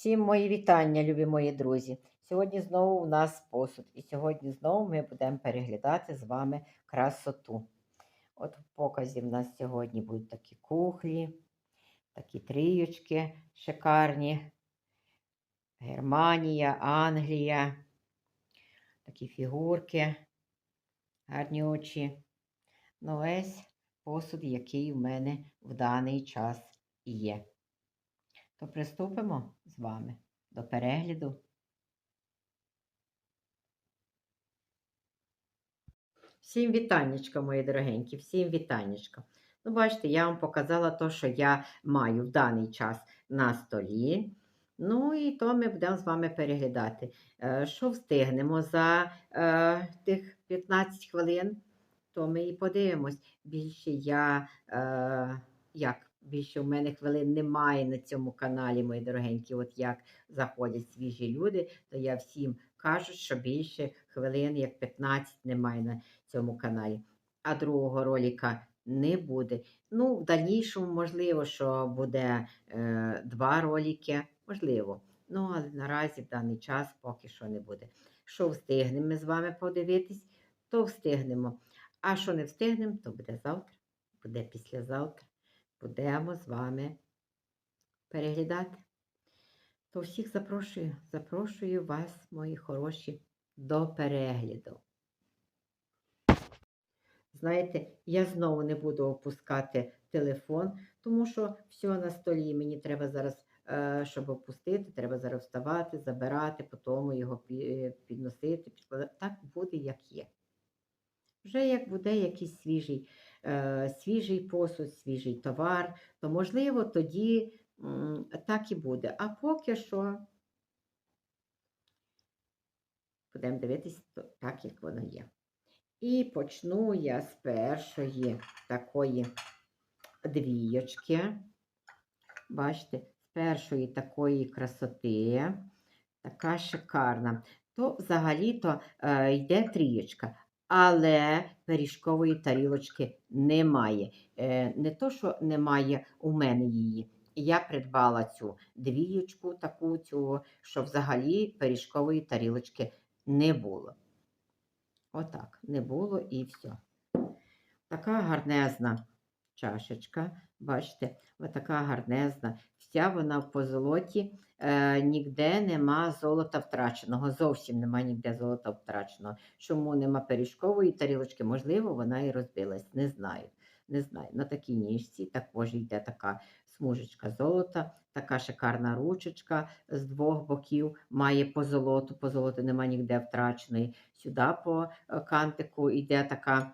Всім мої вітання, любі мої друзі. Сьогодні знову у нас посуд, і сьогодні знову ми будемо переглядати з вами красоту. От в показі в нас сьогодні будуть такі кухлі, такі трійочки шикарні. Германія, Англія, такі фігурки, гарні очі. Ну, весь посуд, який у мене в даний час є. То приступимо з вами до перегляду. Всім вітаннячка, мої дорогенькі, всім вітаннячка. Ну, бачите, я вам показала те, що я маю в даний час на столі. Ну і то ми будемо з вами переглядати. Е, Що встигнемо за е, тих 15 хвилин, то ми і подивимось. Більше я е, як більше в мене хвилин немає на цьому каналі, мої дорогенькі. От як заходять свіжі люди, то я всім кажу, що більше хвилин, як 15, немає на цьому каналі. А другого ролика не буде. Ну, в дальнішому, можливо, що буде е, два ролики, можливо. Ну, але наразі в даний час поки що не буде. Що встигнемо ми з вами подивитись, то встигнемо. А що не встигнемо, то буде завтра, буде післязавтра будемо з вами переглядати. То всіх запрошую, запрошую вас, мої хороші, до перегляду. Знаєте, я знову не буду опускати телефон, тому що все на столі. Мені треба зараз, е, щоб опустити, треба зараз вставати, забирати, потім його підносити, підкладати. Так буде, як є. Вже як буде якийсь свіжий, е, свіжий посуд, свіжий товар, то, можливо, тоді так і буде. А поки що будемо дивитись так, як воно є. І почну я з першої такої двійочки. Бачите, з першої такої красоти, така шикарна. То взагалі-то е, йде трієчка, але пиріжкової тарілочки немає. Е, не то, що немає у мене її. Я придбала цю двієчку, таку цю, що взагалі пиріжкової тарілочки не було. Отак, не було і все. Така гарнезна чашечка, бачите, така гарнезна. Вся вона в позолоті, е, ніде нема золота втраченого. Зовсім нема ніде золота втраченого. Чому нема пиріжкової тарілочки? Можливо, вона і розбилась. Не знаю. Не знаю. На такій ніжці також йде така смужечка золота, така шикарна ручечка з двох боків, має позолоту, позолоти нема ніде втраченої. Сюди по е, кантику йде така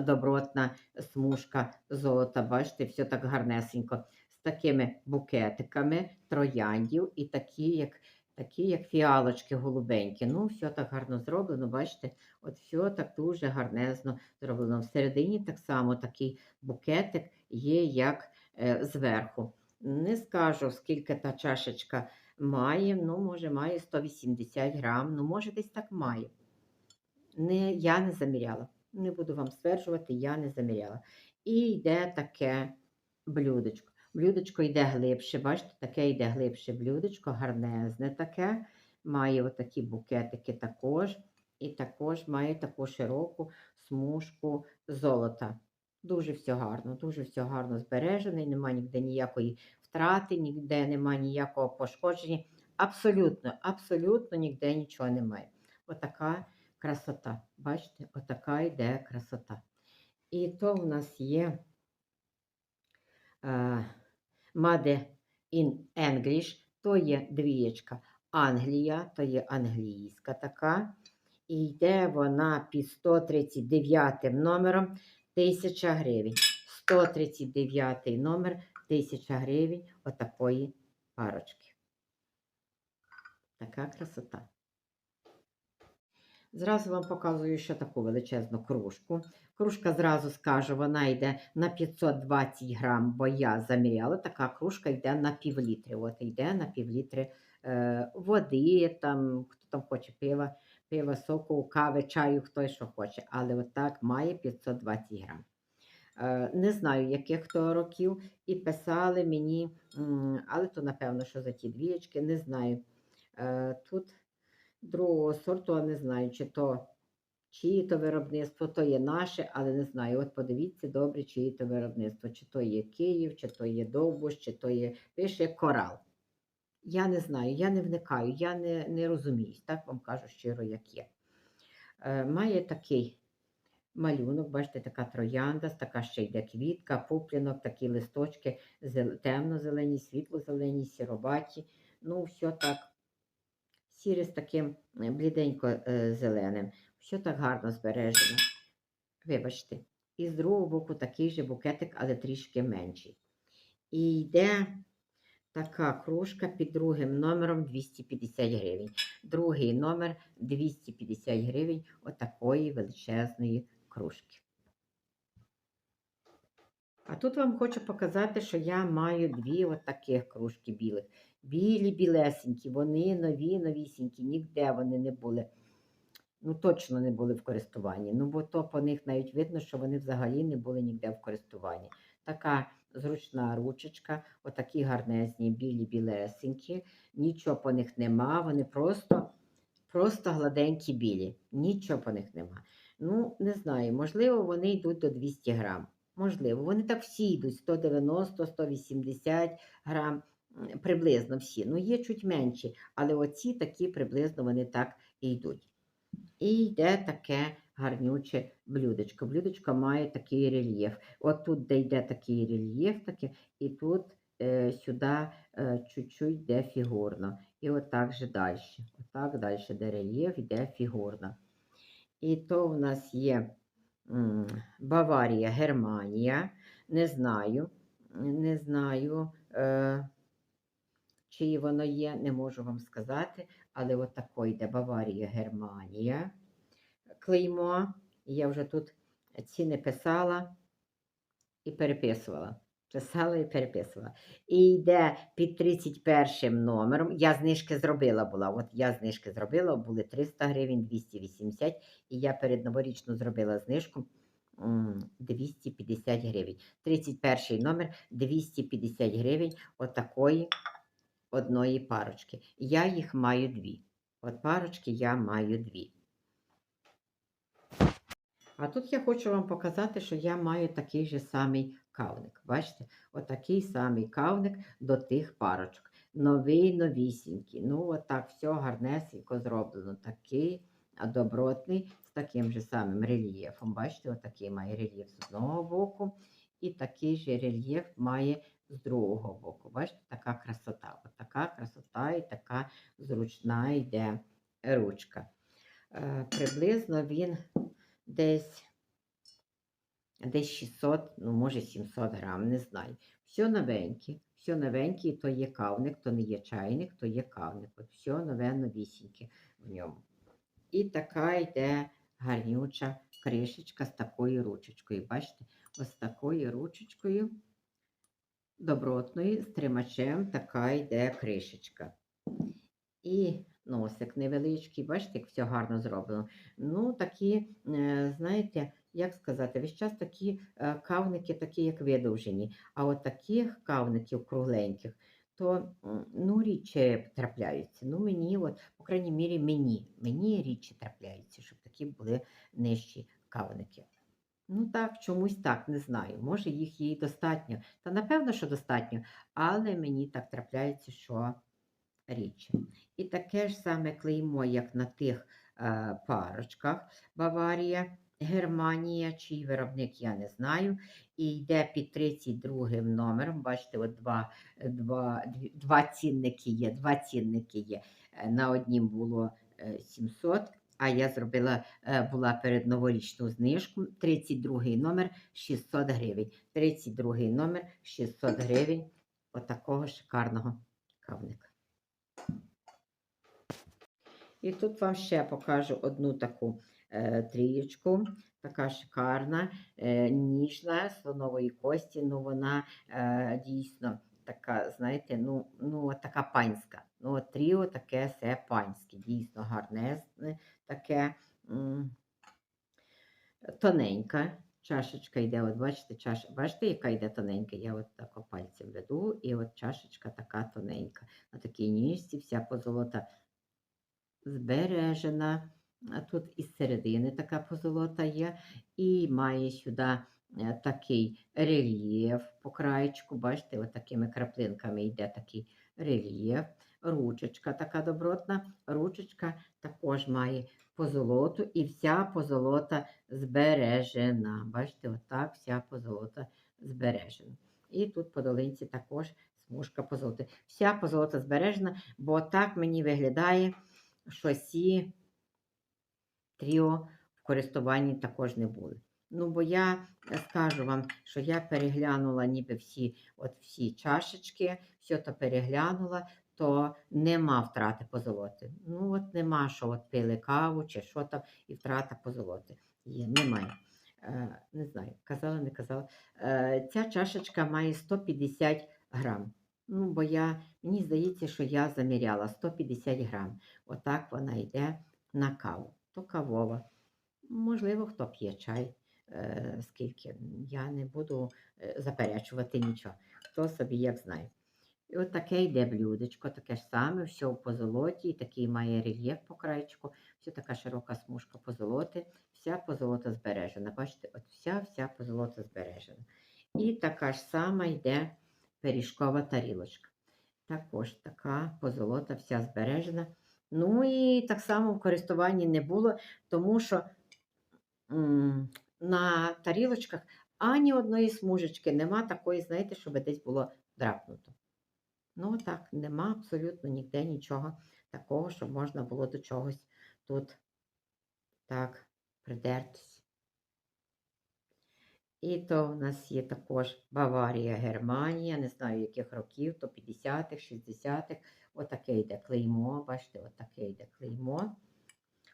добротна смужка золота. Бачите, все так гарнесенько. З такими букетиками трояндів і такі, як такі, як фіалочки голубенькі. Ну, все так гарно зроблено, бачите, от все так дуже гарнезно зроблено. Всередині так само такий букетик є, як зверху. Не скажу, скільки та чашечка має, ну, може, має 180 грам, ну, може, десь так має. Не, я не заміряла. Не буду вам стверджувати, я не заміряла. І йде таке блюдечко. Блюдечко йде глибше, бачите, таке йде глибше блюдечко, гарнезне таке. Має отакі букетики також. І також має таку широку смужку золота. Дуже все гарно, дуже все гарно збережене, немає ніде ніякої втрати, ніде немає ніякого пошкодження. Абсолютно, абсолютно ніде нічого немає. Отака красота. Бачите, отака йде красота. І то в нас є е, Made in English, то є двієчка Англія, то є англійська така. І йде вона під 139 номером 1000 гривень. 139 номер 1000 гривень отакої парочки. Така красота. Зразу вам показую ще таку величезну кружку. Кружка, зразу скажу, вона йде на 520 грам, бо я заміряла. Така кружка йде на півлітри. От йде на півлітри е, води, там, хто там хоче пива, пива, соку, кави, чаю, хто що хоче. Але отак має 520 грам. Е, Не знаю, яких то років, і писали мені, але то напевно, що за ті двієчки, не знаю. Е, Тут другого сорту, а не знаю, чи то чиє то виробництво, то є наше, але не знаю. От подивіться добре, чиє то виробництво, чи то є Київ, чи то є Довбуш, чи то є пише корал. Я не знаю, я не вникаю, я не, не розуміюсь, так вам кажу щиро, як є. Е, має такий малюнок, бачите, така троянда, така ще йде квітка, пуплінок, такі листочки, зел- темно-зелені, світло-зелені, сіробаті. Ну, все так, сіре з таким е, бліденько-зеленим. Все так гарно збережено. Вибачте. І з другого боку такий же букетик, але трішки менший. І йде така кружка під другим номером 250 гривень. Другий номер 250 гривень отакої величезної кружки. А тут вам хочу показати, що я маю дві отаких кружки білих. Білі, білесенькі, вони нові, новісінькі, ніде вони не були. Ну, точно не були в користуванні. Ну, бо то по них навіть видно, що вони взагалі не були ніде в користуванні. Така зручна ручечка, отакі гарнезні, білі, білесенькі. Нічого по них нема, вони просто, просто гладенькі білі. Нічого по них нема. Ну, не знаю, можливо, вони йдуть до 200 грам. Можливо, вони так всі йдуть 190, 180 грам, приблизно всі. Ну, є чуть менші, але оці такі приблизно вони так і йдуть. І йде таке гарнюче блюдечко. Блюдечко має такий рельєф. От тут, де йде такий рельєф, таке, і тут е, сюди е, чуть-чуть йде фігурно. І отак же далі. Отак далі, де рельєф, йде фігурно. І то в нас є Баварія, Германія. Не знаю, не знаю, е, чи воно є, не можу вам сказати, але от тако йде Баварія, Германія. Клеймо. Я вже тут ціни писала і переписувала. Писала і переписувала. І йде під 31 номером. Я знижки зробила була. От я знижки зробила, були 300 гривень, 280, і я перед новорічну зробила знижку 250 гривень. 31 номер 250 гривень отакої одної парочки. Я їх маю дві. От парочки я маю дві. А тут я хочу вам показати, що я маю такий же самий кавник. Бачите? Отакий самий кавник до тих парочок. Новий, новісінький. Ну, отак все гарнесенько зроблено. Такий добротний, з таким же самим рельєфом. Бачите, отакий має рельєф з одного боку, і такий же рельєф має з другого боку. Бачите, така красота. Отака красота і така зручна йде ручка. Е, приблизно він десь, десь 600, ну, може 700 грам, не знаю. Все новеньке, все новеньке, і то є кавник, то не є чайник, то є кавник. От все нове новісіньке в ньому. І така йде гарнюча кришечка з такою ручечкою. Бачите, ось такою ручечкою добротною, з тримачем така йде кришечка. І носик невеличкий, бачите, як все гарно зроблено. Ну, такі, е, знаєте, як сказати, весь час такі е, кавники, такі, як видовжені. А от таких кавників кругленьких, то ну, рідше трапляються. Ну, мені, от, по крайній мірі, мені, мені рідше трапляються, щоб такі були нижчі кавники. Ну так, чомусь так, не знаю. Може, їх є й достатньо. Та напевно, що достатньо, але мені так трапляється, що рідше. І таке ж саме клеймо, як на тих е, парочках Баварія, Германія, чий виробник я не знаю. І йде під 32 номером. Бачите, от два, два, два цінники є. Два цінники є. Е, На однім було е, 700, а я зробила е, була перед новорічну знижку. 32 номер 600 гривень. 32 номер 600 гривень. Отакого шикарного кавника. І тут вам ще покажу одну таку е, трієчку, така шикарна, е, ніжна, слонової кості. Ну, вона е, дійсно така, знаєте, ну, ну така панська. Ну, тріо таке все панське, дійсно гарне, таке тоненька, чашечка йде, от бачите, чаш... бачите, яка йде тоненька? Я от так пальцем веду, і от чашечка така тоненька. На такій ніжці вся позолота збережена. Тут із середини така позолота є, і має сюди е, такий рельєф по краєчку. Бачите, от такими краплинками йде такий рельєф. Ручечка така добротна. Ручечка також має позолоту, і вся позолота збережена. Бачите, отак вся позолота збережена. І тут по долинці також смужка позолоти. Вся позолота збережена, бо так мені виглядає, що сі тріо в користуванні також не були. Ну, бо я е, скажу вам, що я переглянула ніби всі, от всі чашечки, все то переглянула, то нема втрати позолоти. Ну, от нема, що от пили каву чи що там, і втрата позолоти є, немає. Е, не знаю, казала, не казала. Е, ця чашечка має 150 грам. Ну, бо я, мені здається, що я заміряла 150 грам. Отак вона йде на каву. То кавова. Можливо, хто п'є чай, е, скільки. Я не буду е, заперечувати нічого. Хто собі як знає. І от таке йде блюдечко, таке ж саме, все в позолоті, такий має рельєф по краєчку, все така широка смужка позолоти, вся позолота збережена. Бачите, от вся вся позолота збережена. І така ж сама йде пиріжкова тарілочка. Також така позолота вся збережена. Ну і так само в користуванні не було, тому що на тарілочках ані одної смужечки нема такої, знаєте, щоб десь було драпнуто. Ну так, нема абсолютно ніде нічого такого, щоб можна було до чогось тут так придертись. І то в нас є також Баварія, Германія, не знаю яких років, то 50-х, 60-х. Отаке йде клеймо, бачите, отаке йде клеймо.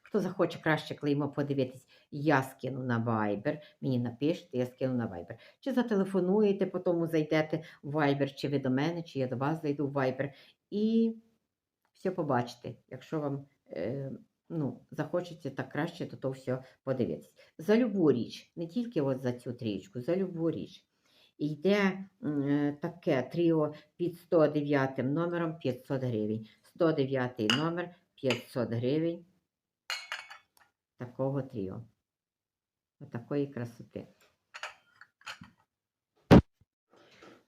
Хто захоче краще клеймо подивитись, я скину на Viber. Мені напишете, я скину на Viber. Чи зателефонуєте, потім зайдете в Viber, чи ви до мене, чи я до вас зайду в Viber. І все побачите. Якщо вам е, ну, захочеться так краще, то то все подивитися. За любу річ, не тільки от за цю трієчку, за любу річ. Йде е, таке тріо під 109 номером 500 гривень. 109 номер 500 гривень такого тріо. Отакої красоти.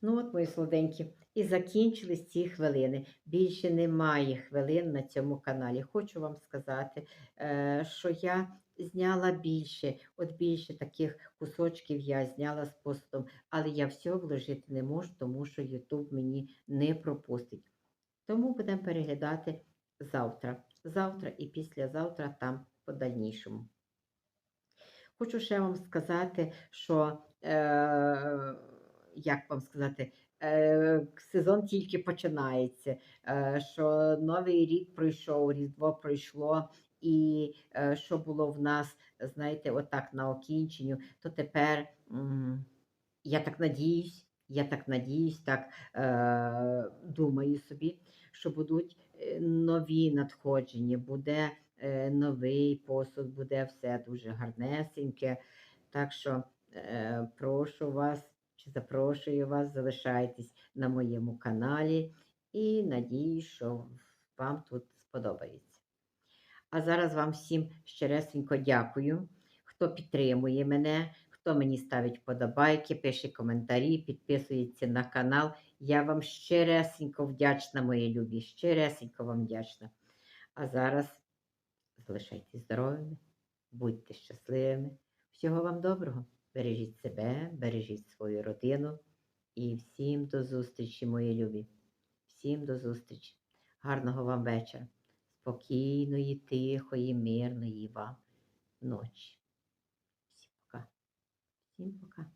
Ну от, мої солоденькі, і закінчились ці хвилини. Більше немає хвилин на цьому каналі. Хочу вам сказати, е, що я зняла більше, от більше таких кусочків я зняла з постом, але я все вложити не можу, тому що YouTube мені не пропустить. Тому будемо переглядати завтра. Завтра і післязавтра там по дальнішому. Хочу ще вам сказати, що, е, як вам сказати, е, сезон тільки починається, е, що Новий рік пройшов, Різдво пройшло, і е, що було в нас, знаєте, отак на окінченню, то тепер я так надіюсь, я так надіюсь, так е, думаю собі, що будуть нові надходження, буде новий посуд, буде все дуже гарнесеньке. Так що е, прошу вас запрошую вас, залишайтесь на моєму каналі і надіюсь, що вам тут сподобається. А зараз вам всім щиресенько дякую, хто підтримує мене, хто мені ставить вподобайки, пише коментарі, підписується на канал. Я вам щиресенько вдячна, мої любі, щиресенько вам вдячна. А зараз залишайтесь здоровими, будьте щасливими. Всього вам доброго. Бережіть себе, бережіть свою родину. І всім до зустрічі, мої любі. Всім до зустрічі. Гарного вам вечора. Спокійної, тихої, мирної вам ночі. Всім пока. Всім пока.